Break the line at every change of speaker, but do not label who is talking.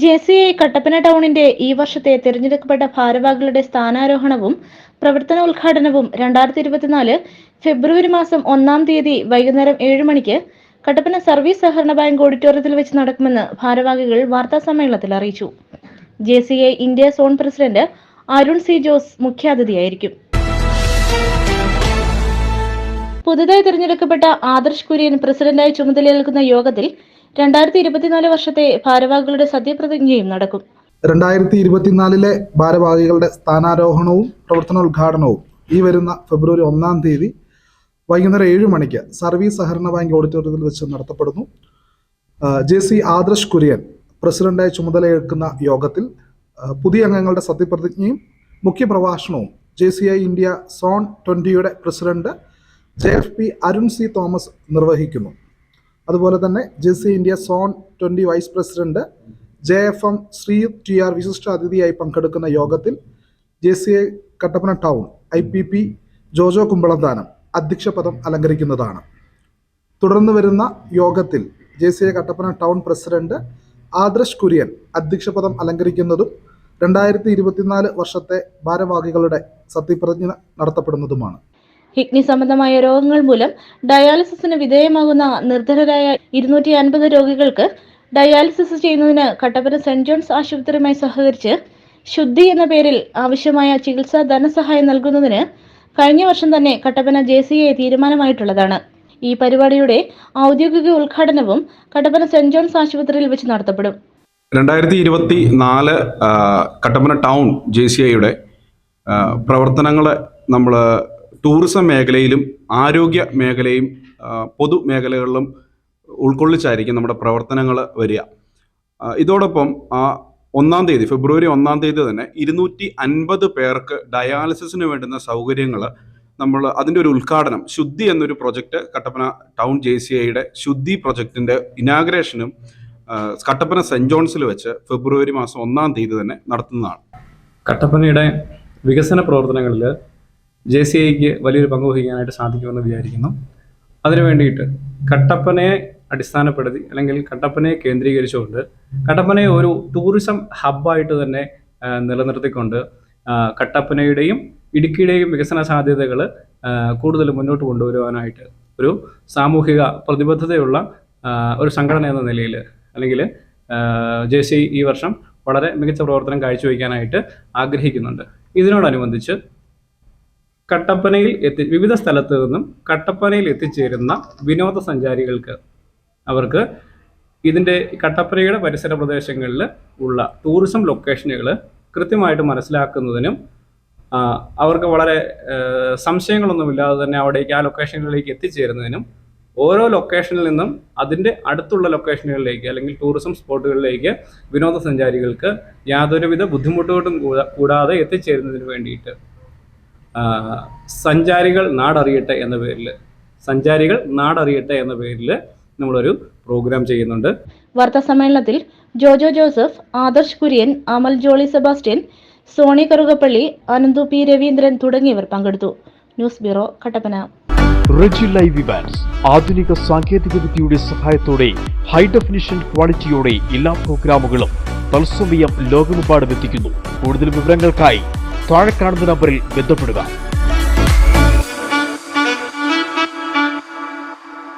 J C I Kattappana ടൗണിന്റെ ഈ വർഷത്തെ തിരഞ്ഞെടുക്കപ്പെട്ട ഭാരവാഹികളുടെ സ്ഥാനാരോഹണവും പ്രവർത്തനോദ്ഘാടനവും രണ്ടായിരത്തി ഇരുപത്തിനാല് ഫെബ്രുവരി മാസം ഒന്നാം തീയതി വൈകുന്നേരം ഏഴ് മണിക്ക് കട്ടപ്പന സർവീസ് സഹകരണ ബാങ്ക് ഓഡിറ്റോറിയത്തിൽ വെച്ച് നടക്കുമെന്ന് ഭാരവാഹികൾ വാർത്താ സമ്മേളനത്തിൽ അറിയിച്ചു. J C I India zone president Arun C Jose മുഖ്യാതിഥിയായിരിക്കും. പുതുതായി തിരഞ്ഞെടുക്കപ്പെട്ട ആദർശ് കുര്യൻ പ്രസിഡന്റായി ചുമതലയേൽക്കുന്ന യോഗത്തിൽ രണ്ടായിരത്തി ഇരുപത്തിനാല് വർഷത്തെ ഭാരവാഹികളുടെ സത്യപ്രതിജ്ഞയും നടക്കും.
രണ്ടായിരത്തി ഇരുപത്തിനാലിലെ ഭാരവാഹികളുടെ സ്ഥാനാരോഹണവും പ്രവർത്തനോദ്ഘാടനവും ഈ വരുന്ന ഫെബ്രുവരി ഒന്നാം തീയതി വൈകുന്നേരം ഏഴ് മണിക്ക് സർവീസ് സഹകരണ ബാങ്ക് ഓഡിറ്റോറിയത്തിൽ വെച്ച് നടത്തപ്പെടുന്നു. ജെ സി ആദർശ് കുര്യൻ പ്രസിഡന്റായി ചുമതലയേൽക്കുന്ന യോഗത്തിൽ പുതിയ അംഗങ്ങളുടെ സത്യപ്രതിജ്ഞയും മുഖ്യപ്രഭാഷണവും J C I India zone ട്വന്റിയുടെ president J F P Arun C Thomas നിർവഹിക്കുന്നു. അതുപോലെ തന്നെ ജെ സി ഇന്ത്യ zone twenty vice president J F M Shri T R വിശിഷ്ട അതിഥിയായി പങ്കെടുക്കുന്ന യോഗത്തിൽ J C I Kattappana town I P P Jojo Kumbalanthanam അധ്യക്ഷപദം അലങ്കരിക്കുന്നതാണ്. തുടർന്ന് വരുന്ന യോഗത്തിൽ J C I Kattappana town president Adarsh Kurian അധ്യക്ഷപദം അലങ്കരിക്കുന്നതും രണ്ടായിരത്തി ഇരുപത്തിനാല് വർഷത്തെ ഭാരവാഹികളുടെ സത്യപ്രതിജ്ഞ നടത്തപ്പെടുന്നതുമാണ്.
കിഡ്നി സംബന്ധമായ രോഗങ്ങൾ മൂലം ഡയാലിസിസിന് വിധേയമാകുന്ന നിർധനരായ ഇരുന്നൂറ്റി അൻപത് രോഗികൾക്ക് ഡയാലിസിസ് ചെയ്യുന്നതിന് കട്ടപ്പന സെന്റ് ജോൺസ് ആശുപത്രിയുമായി സഹകരിച്ച് ശുദ്ധി എന്ന പേരിൽ ആവശ്യമായ ചികിത്സാ ധനസഹായം നൽകുന്നതിന് കഴിഞ്ഞ വർഷം തന്നെ കട്ടപ്പന ജെ സി എ തീരുമാനമായിട്ടുള്ളതാണ്. ഈ പരിപാടിയുടെ ഔദ്യോഗിക ഉദ്ഘാടനവും കട്ടപ്പന സെന്റ് ജോൺസ് ആശുപത്രിയിൽ വെച്ച് നടത്തപ്പെടും.
രണ്ടായിരത്തി ഇരുപത്തി നാല് കട്ടപ്പന ടൗൺ ജെ സി ഐയുടെ പ്രവർത്തനങ്ങൾ നമ്മൾ ടൂറിസം മേഖലയിലും ആരോഗ്യ മേഖലയും പൊതുമേഖലകളിലും പൊതു മേഖലകളിലും ഉൾക്കൊള്ളിച്ചായിരിക്കും നമ്മുടെ പ്രവർത്തനങ്ങൾ വരിക. ഇതോടൊപ്പം ഒന്നാം തീയതി ഫെബ്രുവരി ഒന്നാം തീയതി തന്നെ ഇരുന്നൂറ്റി അൻപത് പേർക്ക് ഡയാലിസിസിന് വേണ്ടുന്ന സൗകര്യങ്ങൾ നമ്മൾ അതിന്റെ ഒരു ഉദ്ഘാടനം ശുദ്ധി എന്നൊരു project Kattappana town J C ഐയുടെ ശുദ്ധി പ്രൊജക്റ്റിന്റെ ഇനാഗ്രേഷനും കട്ടപ്പന സെന്റ് ജോൺസിൽ വെച്ച് ഫെബ്രുവരി മാസം ഒന്നാം തീയതി തന്നെ നടത്തുന്നതാണ്.
കട്ടപ്പനയുടെ വികസന പ്രവർത്തനങ്ങളിൽ ജെ സി ഐക്ക് വലിയൊരു പങ്ക് വഹിക്കാനായിട്ട് സാധിക്കുമെന്ന് വിചാരിക്കുന്നു. അതിനു വേണ്ടിയിട്ട് കട്ടപ്പനയെ അടിസ്ഥാനപ്പെടുത്തി അല്ലെങ്കിൽ കട്ടപ്പനയെ കേന്ദ്രീകരിച്ചുകൊണ്ട് കട്ടപ്പനയെ ഒരു ടൂറിസം ഹബ്ബായിട്ട് തന്നെ നിലനിർത്തിക്കൊണ്ട് കട്ടപ്പനയുടെയും ഇടുക്കിയുടെയും വികസന സാധ്യതകൾ കൂടുതൽ മുന്നോട്ട് കൊണ്ടുവരുവാനായിട്ട് ഒരു സാമൂഹിക പ്രതിബദ്ധതയുള്ള ഒരു സംഘടന എന്ന നിലയിൽ അല്ലെങ്കിൽ ജെ സി ഈ വർഷം വളരെ മികച്ച പ്രവർത്തനം കാഴ്ചവെക്കാനായിട്ട് ആഗ്രഹിക്കുന്നുണ്ട്. ഇതിനോടനുബന്ധിച്ച് കട്ടപ്പനയിൽ എത്തി വിവിധ സ്ഥലത്ത് നിന്നും കട്ടപ്പനയിൽ എത്തിച്ചേരുന്ന വിനോദസഞ്ചാരികൾക്ക് അവർക്ക് ഇതിന്റെ കട്ടപ്പനയുടെ പരിസര പ്രദേശങ്ങളിൽ ഉള്ള ടൂറിസം ലൊക്കേഷനുകൾ കൃത്യമായിട്ട് മനസ്സിലാക്കുന്നതിനും അവർക്ക് വളരെ സംശയങ്ങളൊന്നുമില്ലാതെ തന്നെ അവിടേക്ക് ആ ലൊക്കേഷനുകളിലേക്ക് എത്തിച്ചേരുന്നതിനും ഓരോ ലൊക്കേഷനിൽ നിന്നും അതിന്റെ അടുത്തുള്ള ലൊക്കേഷനുകളിലേക്ക് അല്ലെങ്കിൽ ടൂറിസം സ്പോട്ടുകളിലേക്ക് വിനോദസഞ്ചാരികൾക്ക് യാതൊരുവിധ ബുദ്ധിമുട്ടുകളും കൂടാ- കൂടാതെ എത്തിച്ചേരുന്നതിന് വേണ്ടിയിട്ട് സഞ്ചാരികൾ നാടറിയട്ടെ എന്ന പേരിൽ സഞ്ചാരികൾ നാടറിയട്ടെ എന്ന പേരിൽ നമ്മളൊരു പ്രോഗ്രാം ചെയ്യുന്നുണ്ട്.
വാർത്താ സമ്മേളനത്തിൽ ജോജോ ജോസഫ് ആദർശ് കുര്യൻ അമൽ ജോളി സെബാസ്റ്റ്യൻ സോണി കറുകപ്പള്ളി അനന്തു പി രവീന്ദ്രൻ തുടങ്ങിയവർ പങ്കെടുത്തു. News bureau Kattappana.
Reji live Evans ആധുനിക സാങ്കേതിക വിദ്യയുടെ സഹായത്തോടെ ഹൈ ഡെഫിനിഷൻ ക്വാളിറ്റിയോടെ എല്ലാ പ്രോഗ്രാമുകളും തത്സമയം ലോകമെമ്പാടും എത്തിക്കുന്നു. കൂടുതൽ വിവരങ്ങൾക്കായി താഴെ കാണുന്ന നമ്പറിൽ ബന്ധപ്പെടുക.